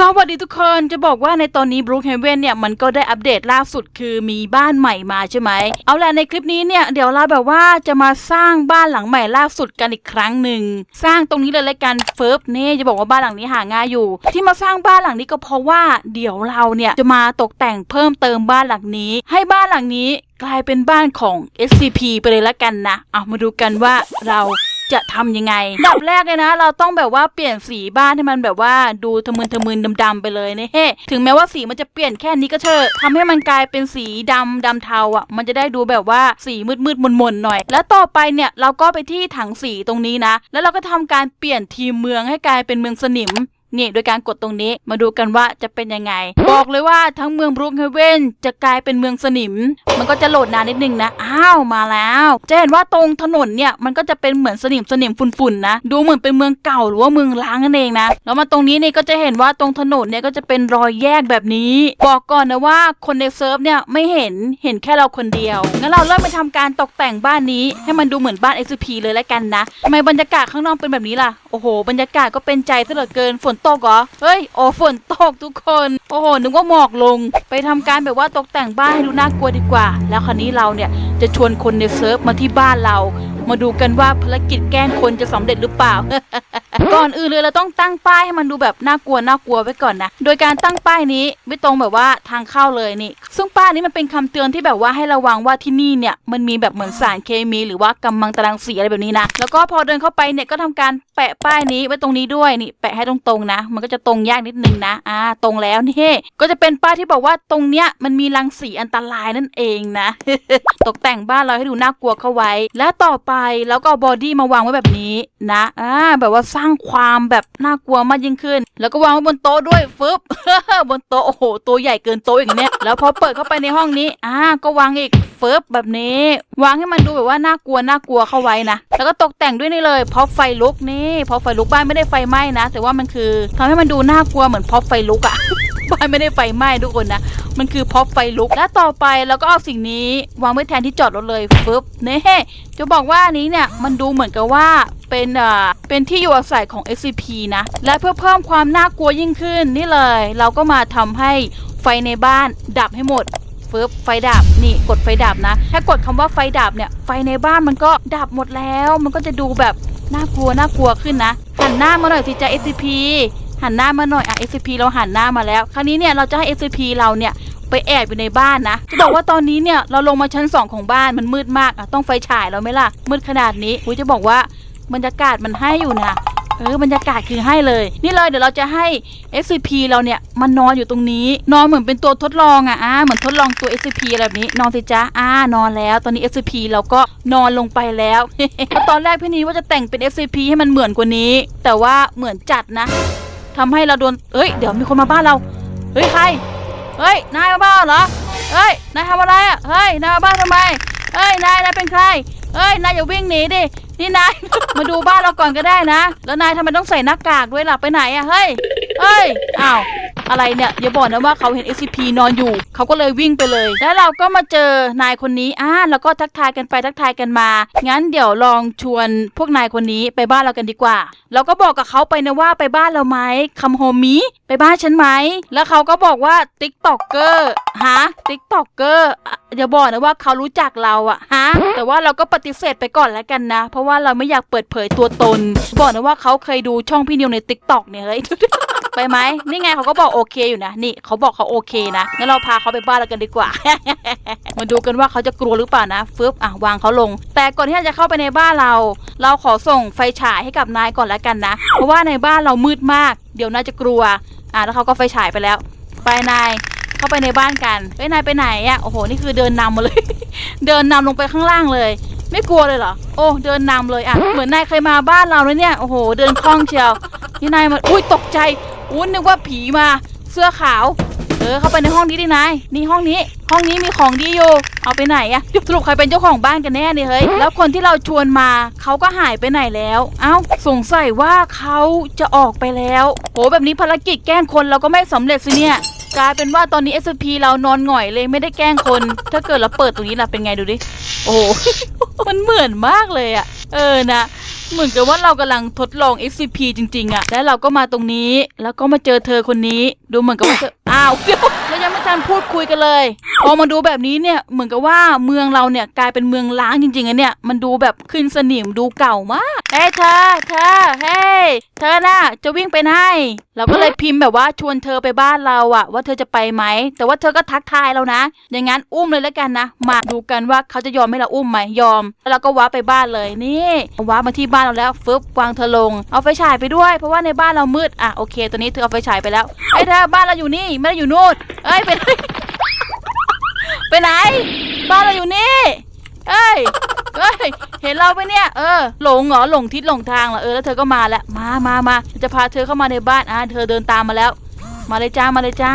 สวัสดีทุกคนจะบอกว่าในตอนนี้ Brookhaven เนี่ยมันก็ได้อัปเดตล่าสุดคือมีบ้านใหม่มาใช่ไหม เอาละในคลิปนี้เนี่ยเดี๋ยวเราแบบว่าจะมาสร้างบ้านหลังใหม่ล่าสุดกันอีกครั้งหนึ่งสร้างตรงนี้เลยละกันเฟิร์บนี่จะบอกว่าบ้านหลังนี้หาง่ายอยู่ ที่มาสร้างบ้านหลังนี้ก็เพราะว่าเดี๋ยวเราเนี่ยจะมาตกแต่งเพิ่มเติมบ้านหลังนี้ ให้บ้านหลังนี้กลายเป็นบ้านของ SCP ไปเลยละกันนะเอามาดูกันว่าเรา จะทำยังไงดับแรกเลยนะ เราต้องแบบว่าเปลี่ยนสีบ้านให้มันแบบว่าดูทะมึนทะมึนดำๆไปเลยนะเฮ้ถึงแม้ว่าสีมันจะเปลี่ยนแค่นี้ก็เถอะทำให้มันกลายเป็นสีดำดำเทาอะ มันจะได้ดูแบบว่าสีมืดมืดมนมนๆหน่อย แล้วต่อไปเนี่ยเราก็ไปที่ถังสีตรงนี้นะ แล้วเราก็ทำการเปลี่ยนทีมเมืองให้กลายเป็นเมืองสนิม นี่โดยการกดตรงนี้มาดูกันว่าจะเป็นยังไง บอกเลยว่าทั้งเมืองบรูคเฮเวนจะกลายเป็นเมืองสนิม มันก็จะโหลดนานนิดนึงนะ อ้าวมาแล้ว จะเห็นว่าตรงถนนเนี่ยมันก็จะเป็นเหมือนสนิมสนิมฝุ่นๆนะ ดูเหมือนเป็นเมืองเก่าหรือว่าเมืองล้างนั่นเองนะ แล้วมาตรงนี้เนี่ยก็จะเห็นว่าตรงถนนเนี่ยก็จะเป็นรอยแยกแบบนี้ บอกก่อนนะว่าคนในเซิร์ฟเนี่ยไม่เห็นเห็นแค่เราคนเดียวงั้นเราเริ่มไปทำการตกแต่งบ้านนี้ ให้มันดูเหมือนบ้าน XP เลยแล้วกันนะทำไมบรรยากาศข้างนอกเป็นแบบนี้ล่ะโอ้โห บรรยากาศก็เป็นใจซะเหลือเกินฝนตกเหรอ เฮ้ย โอ้ฝนตกทุกคน โอ้โห นึกว่าหมอกลง ไปทำการแบบว่าตกแต่งบ้านให้ดูน่ากลัวดีกว่า แล้วคราวนี้เราเนี่ยจะชวนคนในเซิร์ฟมาที่บ้านเรา มาดูกันว่าภารกิจแกล้งคนจะสำเร็จหรือเปล่า ก่อนอื่นเลยเราต้องตั้งป้ายให้มันดูแบบน่ากลัวน่ากลัวไว้ก่อนนะ โดยการตั้งป้ายนี้ไม่ตรงแบบว่าทางเข้าเลยนี่ ซึ่งป้ายนี้มันเป็นคำเตือนที่แบบว่าให้ระวังว่าที่นี่เนี่ยมันมีแบบเหมือนสารเคมี หรือว่ากำมังตรังสีอะไรแบบนี้นะ แล้วก็พอเดินเข้าไปเนี่ยก็ทำการแปะป้ายนี้ไว้ตรงนี้ด้วยนี่แปะให้ตรงๆนะ มันก็จะตรงยากนิดนึงนะ อ่า ตรงแล้วนี่ก็จะเป็นป้ายที่บอกว่าตรงเนี้ยมันมีรังสีอันตรายนั่นเองนะ ตกแต่งบ้านเราให้ดูน่ากลัวเข้าไว้ และต่อไปแล้วก็บอดี้มาวางไว้แบบนี้นะ อ่า แบบว่าสร้างางความแบบน่ากลัวมากยิ่งขึ้น แล้วก็วางไว้บนโต๊ะด้วยฟึบบนโต๊ะโอ้โหตัวใหญ่เกินโต๊ะอย่างเนี้ยแล้วพอเปิดเข้าไปในห้องนี้อ่าก็วางอีกฟึบแบบนี้ วางให้มันดูแบบว่าน่ากลัวน่ากลัวเข้าไว้นะ แล้วก็ตกแต่งด้วยนี่เลยพอไฟลุกนี่พอไฟลุกบ้านไม่ได้ไฟไหม้นะ แต่ว่ามันคือทำให้มันดูน่ากลัวเหมือนพอไฟลุกอะ บ้านไม่ได้ไฟไหม้ทุกคนนะ มันคือพอไฟลุก และต่อไปเราก็เอาสิ่งนี้ วางไว้แทนที่จอดรถเลยฟึบเน่จะบอกว่าอันนี้เนี่ยมันดูเหมือนกับว่าเป็นอ่าเป็นที่อยู่อาศัยของ SCP นะ และเพื่อเพิ่มความน่ากลัวยิ่งขึ้นนี่เลย เราก็มาทำให้ไฟในบ้านดับให้หมดฟึบไฟดับนี่กดไฟดับนะ ถ้ากดคำว่าไฟดับเนี่ย ไฟในบ้านมันก็ดับหมดแล้ว มันก็จะดูแบบน่ากลัวน่ากลัวขึ้นนะหันหน้ามาหน่อยสิจ้า SCP หันหน้ามาหน่อยอะ SCP เราหันหน้ามาแล้ว คราวนี้เนี่ยเราจะให้ SCP เราเนี่ยไปแอบอยู่ในบ้านนะจะบอกว่าตอนนี้เนี่ยเราลงมาชั้น 2 ของบ้านมันมืดมากอะต้องไฟฉายเราไหมล่ะ มืดขนาดนี้อุ้ยจะบอกว่าบรรยากาศมันให้อยู่นะเออบรรยากาศคือให้เลย นี่เลยเดี๋ยวเราจะให้ SCP เราเนี่ยมันนอนอยู่ตรงนี้ นอนเหมือนเป็นตัวทดลองอะอ่าเหมือนทดลองตัว SCP อะไรแบบนี้นอนสิจ้าอ่านอนแล้ว ตอนนี้ SCP เราก็นอนลงไปแล้วแล้วตอนแรกพี่นี้ว่าจะแต่งเป็น SCP ให้มันเหมือนกว่านี้ แต่ว่าเหมือนจัดนะ ทำให้เราโดนเอ้ย เดี๋ยวมีคนมาบ้านเรา เฮ้ยใคร เฮ้ย นายมาบ้านเหรอ เฮ้ย นายทำอะไรอะ เฮ้ย นายมาบ้านทำไม เฮ้ย นาย นายเป็นใคร เฮ้ย นายอย่าวิ่งหนีดิ นี่นาย มาดูบ้านเราก่อนก็ได้นะ แล้วนายทำไมต้องใส่หน้ากากด้วยล่ะ ไปไหนอะ เฮ้ย เฮ้ย อ้าว อะไรเนี่ยอย่าบอกนะว่าเขาเห็น SCP นอนอยู่ เขาก็เลยวิ่งไปเลย แล้วเราก็มาเจอนายคนนี้อ่าแล้วก็ทักทายกันไปทักทายกันมา งั้นเดี๋ยวลองชวนพวกนายคนนี้ไปบ้านเรากันดีกว่า เราก็บอกกับเขาไปนะว่าไปบ้านเราไหมคัมโฮมิไปบ้านฉันไหม แล้วเขาก็บอกว่าติ๊กต็อกเกอร์ฮะติ๊กต็อกเกอร์อย่าบอกนะว่าเขารู้จักเราอะฮะ แต่ว่าเราก็ปฏิเสธไปก่อนแล้วกันนะ เพราะว่าเราไม่อยากเปิดเผยตัวตน บอกนะว่าเขาเคยดูช่องพี่นิวในติ๊กต็อกเนี่ยเฮ้ยไปไหมนี่ไงเขาก็บอกโอเคอยู่นะ นี่เขาบอกเขาโอเคนะ งั้นเราพาเขาไปบ้านเรากันดีกว่า มาดูกันว่าเขาจะกลัวหรือเปล่านะฟึบอะวางเขาลง แต่ก่อนที่จะเข้าไปในบ้านเรา เราขอส่งไฟฉายให้กับนายก่อนแล้วกันนะ เพราะว่าในบ้านเรามืดมาก เดี๋ยวนายจะกลัว อะแล้วเขาก็ไฟฉายไปแล้ว ไปนายเข้าไปในบ้านกันเฮ้ยนายไปไหนอะ่ะ โอ้โห นี่คือเดินนำมาเลย เดินนำลงไปข้างล่างเลย ไม่กลัวเลยเหรอ โอ้ เดินนำเลยอะ เหมือนนายเคยมาบ้านเราเลยเนี่ย โอ้โห เดินคล่องเชียว นี่นายมาอุ้ยตกใจ อุ้นึกว่าผีมาเสื้อขาว เออเข้าไปในห้องนี้ดินายนี่ห้องนี้ ห้องนี้มีของดีอยู่เอาไปไหนอะสรุปใครเป็นเจ้าของบ้านกันแน่เนี่ยเฮ้ยแล้วคนที่เราชวนมาเขาก็หายไปไหนแล้ว เอ้าสงสัยว่าเขาจะออกไปแล้วโหแบบนี้ภารกิจแกล้งคนเราก็ไม่สำเร็จสิเนี่ยกลายเป็นว่าตอนนี้ SP เรานอนหง่อยเลยไม่ได้แกล้งคน ถ้าเกิดเราเปิดตรงนี้ล่ะเป็นไงดูดิ โอ้โหมันเหมือนมากเลยอะเออนะ เหมือนกับว่าเรากำลังทดลอง SCP จริง ๆอะแล้วเราก็มาตรงนี้ แล้วก็มาเจอเธอคนนี้ ดูเหมือนกับว่าเธออ้าวเดี๋ยวแล้วยังไม่ทันพูดคุยกันเลย พอมาดูแบบนี้เนี่ย เหมือนกับว่าเมืองเราเนี่ยกลายเป็นเมืองล้างจริงๆอะเนี่ย มันดูแบบขึ้นสนิมดูเก่ามาก เฮ้ยเธอ เธอ เฮ้ย เธอน่ะจะวิ่งไปไหน เราก็เลยพิมพ์แบบว่าชวนเธอไปบ้านเราอะว่าเธอจะไปไหม แต่ว่าเธอก็ทักทายเรานะ อย่างงั้นอุ้มเลยแล้วกันนะ มาดูกันว่าเขาจะยอมให้เราอุ้มไหมยอม แล้วเราก็ว้าไปบ้านเลยนี่ว้ามาที่บ้านเราแล้วฟึบวางเธอลง เอาไฟฉายไปด้วย เพราะว่าในบ้านเรามืดอะโอเคตอนนี้เธอเอาไฟฉายไปแล้วไอ้เธอบ้านเราอยู่นี่ไม่ได้อยู่นู่นเอ้ยไปไหนไปไหนบ้านเราอยู่นี่ เอ้ยเอ้ย เห็นเราไปเนี่ย เออ หลงเหรอ หลงทิศหลงทางเหรอ เออ แล้วเธอก็มาแล้ว มามามาจะพาเธอเข้ามาในบ้าน อะเธอเดินตามมาแล้ว มาเลยจ้า มาเลยจ้า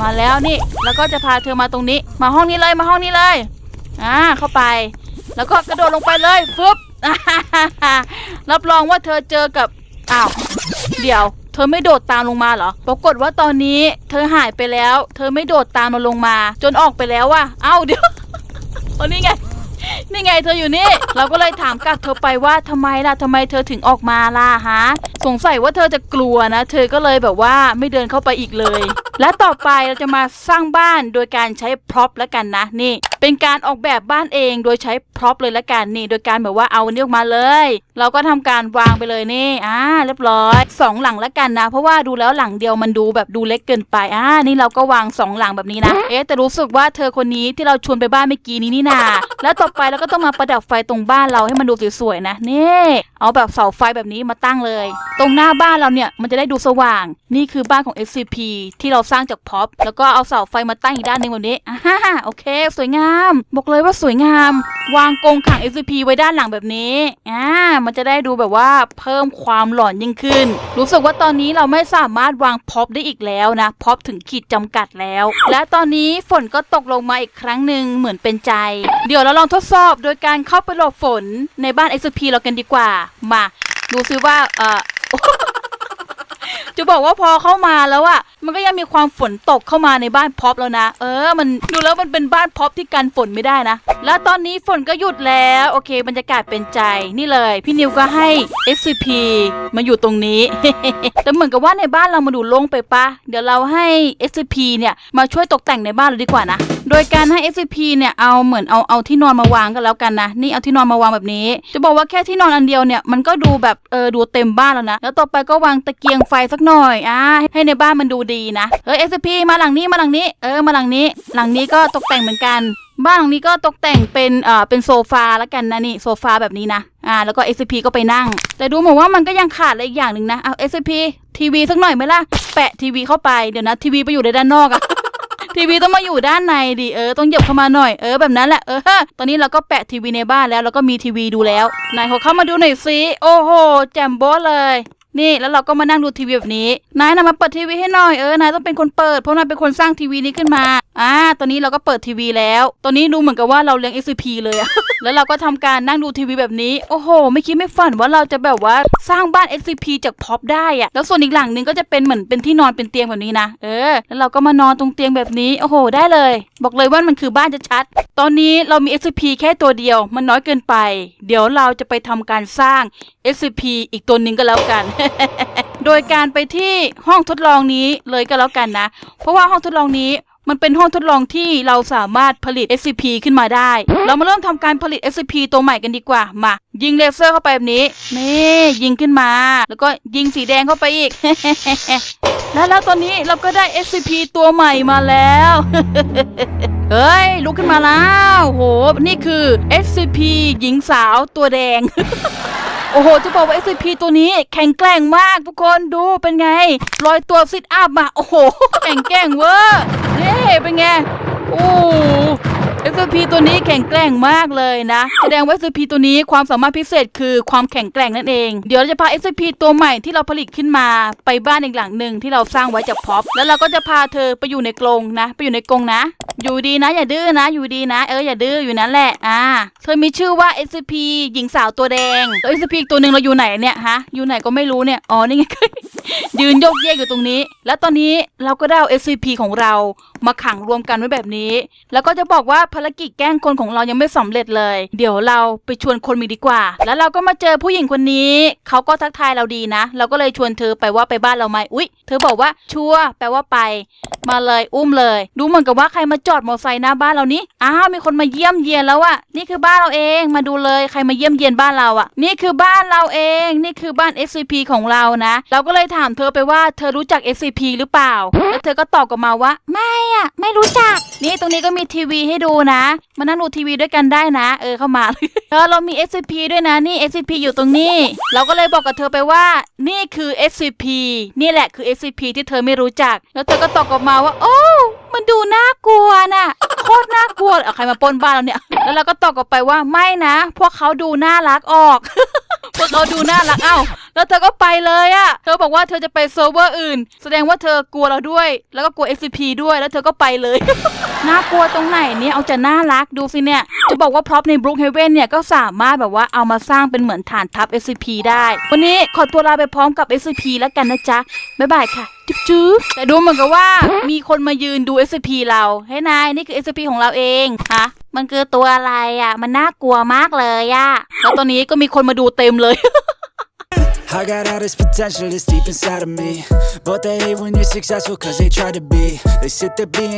มาแล้วนี่ แล้วก็จะพาเธอมาตรงนี้ มาห้องนี้เลย มาห้องนี้เลย อ่า เข้าไป แล้วก็กระโดดลงไปเลย ฟึบรับรองว่าเธอเจอกับ อ้าว เดี๋ยว เธอไม่โดดตามลงมาเหรอ ปรากฏว่าตอนนี้ เธอหายไปแล้ว เธอไม่โดดตามเราลงมา จนออกไปแล้วว่ะเอ้าเดี๋ยวเอานี่ไง นี่ไงเธออยู่นี่ เราก็เลยถามกลับเธอไปว่าทำไมล่ะทำไมเธอถึงออกมาล่ะฮะ สงสัยว่าเธอจะกลัวนะ เธอก็เลยแบบว่าไม่เดินเข้าไปอีกเลย และต่อไปเราจะมาสร้างบ้านโดยการใช้พร็อพแล้วกันนะ นี่ เป็นการออกแบบบ้านเองโดยใช้พร็อพเลยละกันนี่ โดยการแบบว่าเอาอันนี้ออกมาเลย เราก็ทำการวางไปเลยนี่อ่าเรียบร้อยสองหลังล้วกันนะ เพราะว่าดูแล้วหลังเดียวมันดูแบบดูเล็กเกินไปอ่านี่เราก็วางสองหลังแบบนี้นะ เอ๊ะแต่รู้สึกว่าเธอคนนี้ที่เราชวนไปบ้านเมื่อกี้นี้นี่นาแล้วต่อไปเราก็ต้องมาประดับไฟตรงบ้านเราให้มันดูสวยๆนะนี่เอาแบบเสาไฟแบบนี้มาตั้งเลย ตรงหน้าบ้านเราเนี่ยมันจะได้ดูสว่าง นี่คือบ้านของ SCP ที่เราสร้างจากพ็อปแล้วก็เอาเสาไฟมาตั้งอีกด้านหนึ่งแบบนี้อ่าโอเค สวยงามบอกเลยว่าสวยงาม วางกรงขัง SCP ไว้ด้านหลังแบบนี้อ่ามันจะได้ดูแบบว่าเพิ่มความหลอนยิ่งขึ้น รู้สึกว่าตอนนี้เราไม่สามารถวางพ็อปได้อีกแล้วนะพ็อปถึงขีดจำกัดแล้ว และตอนนี้ฝนก็ตกลงมาอีกครั้งหนึ่งเหมือนเป็นใจ เดี๋ยวเราลองทดสอบโดยการเข้าไปหลบฝนในบ้าน SCP เรากันดีกว่ามาดูซิว่าเอ่อ จะบอกว่าพอเข้ามาแล้วอะมันก็ยังมีความฝนตกเข้ามาในบ้านพ็อปแล้วนะ เออ มันดูแล้วมันเป็นบ้านพ็อปที่กันฝนไม่ได้นะ แล้วตอนนี้ฝนก็หยุดแล้วโอเค บรรยากาศเป็นใจนี่เลย พี่นิวก็ให้ SCP มาอยู่ตรงนี้ แต่เหมือนกับว่าในบ้านเรามาดูโล่งไปปะเดี๋ยวเราให้ SCP เนี่ยมาช่วยตกแต่งในบ้านเราดีกว่านะ โดยการให้ SCP เนี่ยเอาเหมือนเอาเอาที่นอนมาวางกันแล้วกันนะ นี่เอาที่นอนมาวางแบบนี้ จะบอกว่าแค่ที่นอนอันเดียวเนี่ยมันก็ดูแบบเออดูเต็มบ้านแล้วนะ แล้วต่อไปก็วางตะเกียงไฟสักหน่อยอ่าให้ในบ้านมันดูดีนะเออ SCP มาหลังนี้มาหลังนี้ เออมาหลังนี้ หลังนี้ก็ตกแต่งเหมือนกันบ้านหลังนี้ก็ตกแต่งเป็นเอ่อเป็นโซฟาแล้วกันนะนี่โซฟาแบบนี้นะอ่าแล้วก็ SCP ก็ไปนั่ง แต่ดูเหมือนว่ามันก็ยังขาดอะไรอีกอย่างหนึ่งนะเอา SCP ทีวีสักหน่อยไหมล่ะแปะทีวีเข้าไปเดี๋ยวนะทีวีไปอยู่ในด้านนอกอะ ทีวีต้องมาอยู่ด้านในดิเออต้องเหยียบเข้ามาหน่อยเออแบบนั้นแหละเออตอนนี้เราก็แปะทีวีในบ้านแล้วแล้วก็มีทีวีดูแล้วนายขอเข้ามาดูหน่อยสิโอ้โหแจ่มโบ้เลย นี่แล้วเราก็มานั่งดูทีวีแบบนี้ นายนำมาเปิดทีวีให้หน่อยเออนายต้องเป็นคนเปิดเพราะนายเป็นคนสร้างทีวีนี้ขึ้นมา อ่า ตอนนี้เราก็เปิดทีวีแล้ว ตอนนี้ดูเหมือนกับว่าเราเลี้ยง SCP เลยอะ แล้วเราก็ทำการนั่งดูทีวีแบบนี้ โอ้โห ไม่คิดไม่ฝันว่าเราจะแบบว่าสร้างบ้าน SCP จากพ็อปได้อะแล้วส่วนอีกหลังหนึงก็จะเป็นเหมือนเป็นที่นอนเป็นเตียงแบบนี้นะ เออ แล้วเราก็มานอนตรงเตียงแบบนี้ โอ้โห ได้เลย บอกเลยว่ามันคือบ้านชัดๆ ตอนนี้เรามี SCP แค่ตัวเดียว มันน้อยเกินไป เดี๋ยวเราจะไปทำการสร้าง SCP อีกตัวหนึ่งก็แล้วกันโดยการไปที่ห้องทดลองนี้เลยก็แล้วกันนะ เพราะว่าห้องทดลองนี้มันเป็นห้องทดลองที่เราสามารถผลิต SCP ขึ้นมาได้ เรามาเริ่มทำการผลิต SCP ตัวใหม่กันดีกว่า มา ยิงเลเซอร์เข้าไปแบบนี้ นี่ ยิงขึ้นมา แล้วก็ยิงสีแดงเข้าไปอีก แล้วแล้วตอนนี้เราก็ได้ SCP ตัวใหม่มาแล้ว เฮ้ย ลุกขึ้นมาแล้ว โห นี่คือ SCP หญิงสาวตัวแดง โอ้โห จะบอกว่า SCP ตัวนี้แข็งแกร่งมากทุกคนดูเป็นไงลอยตัวซิทอัพมา โอ้โห แข็งแกร่งเวอร์นี่เป็นไง โอ้ SCP ตัวนี้แข็งแกร่งมากเลยนะ แสดงว่า SCP ตัวนี้ความสามารถพิเศษคือความแข็งแกร่งนั่นเอง เดี๋ยวเราจะพา SCP ตัวใหม่ที่เราผลิตขึ้นมาไปบ้านอีกหลังหนึ่งที่เราสร้างไว้จากพ็อปแล้วเราก็จะพาเธอไปอยู่ในกรงนะ ไปอยู่ในกรงนะ อยู่ดีนะ อย่าดื้อนะ อยู่ดีนะ เอออย่าดื้ออยู่นั่นแหละอ่าเธอมีชื่อว่า SCP หญิงสาวตัวแดงแล้ว SCP อีตัวหนึ่งเราอยู่ไหนเนี่ยฮะอยู่ไหนก็ไม่รู้เนี่ยอ๋อนี่ไงยืนโยกเยกอยู่ตรงนี้ แล้วตอนนี้เราก็ได้เอา SCP ของเรามาขังรวมกันไว้แบบนี้ แล้วก็จะบอกว่าภารกิจแกล้งคนของเรายังไม่สำเร็จเลย เดี๋ยวเราไปชวนคนมีดีกว่า แล้วเราก็มาเจอผู้หญิงคนนี้ เขาก็ทักทายเราดีนะ เราก็เลยชวนเธอไปว่าไปบ้านเราไหมอุ๊ย เธอบอกว่าชัวแปลว่าไป มาเลยอุ้มเลย ดูเหมือนกับว่าใครมาจอดมอเตอร์ไซค์หน้าบ้านเรานี้อ้าวมีคนมาเยี่ยมเยียนแล้วอะนี่คือบ้านเราเองมาดูเลยใครมาเยี่ยมเยียนบ้านเราอะนี่คือบ้านเราเอง นี่คือบ้าน SCP ของเรานะ เราก็เลยถามเธอไปว่าเธอรู้จัก SCP หรือเปล่า แล้วเธอก็ตอบกลับมาว่า ไม่อะไม่รู้จัก นี่ตรงนี้ก็มีทีวีให้ดูนะมานั่งดูทีวีด้วยกันได้นะ เออเข้ามาเธอเรามี SCP ด้วยนะนี่ SCP อยู่ตรงนี้ เราก็เลยบอกกับเธอไปว่า นี่คือ SCP นี่แหละคือ SCP ที่เธอไม่รู้จัก แล้วเธอก็ตอบกลับมาว่า โอ้มันดูน่ากลัวน่ะโคตรน่ากลัวเอาใครมาปนบ้านเราเนี่ย แล้วเราก็ตอบกลับไปว่าไม่นะ พวกเขาดูน่ารักออก พวกเขาดูน่ารักเอ้า แล้วเธอก็ไปเลยอะเธอบอกว่าเธอจะไปเซิร์ฟเวอร์อื่น แสดงว่าเธอกลัวเราด้วย แล้วก็กลัว SCP ด้วยแล้วเธอก็ไปเลย น่ากลัวตรงไหนเนี่ยเอาจะน่ารักดูสิเนี่ยจะบอกว่าพร็อพใน Brookhaven เนี่ยก็สามารถแบบว่าเอามาสร้างเป็นเหมือนฐานทัพ SCP ได้ วันนี้ขอตัวลาไปพร้อมกับ SCP แล้วกันนะจ๊ะบ๊ายบายค่ะจุ๊บจุ๊บแต่ดูเหมือนกับว่ามีคนมายืนดู SCP เราเฮ้นายนี่คือ SCP ของเราเองฮะมันคือตัวอะไรอะ มันน่ากลัวมากเลยอะแล้วตอนนี้ก็มีคนมาดูเต็มเลย I got all this potential that's deep inside of me. But they hate when you're successful cause they try to be. They sit there being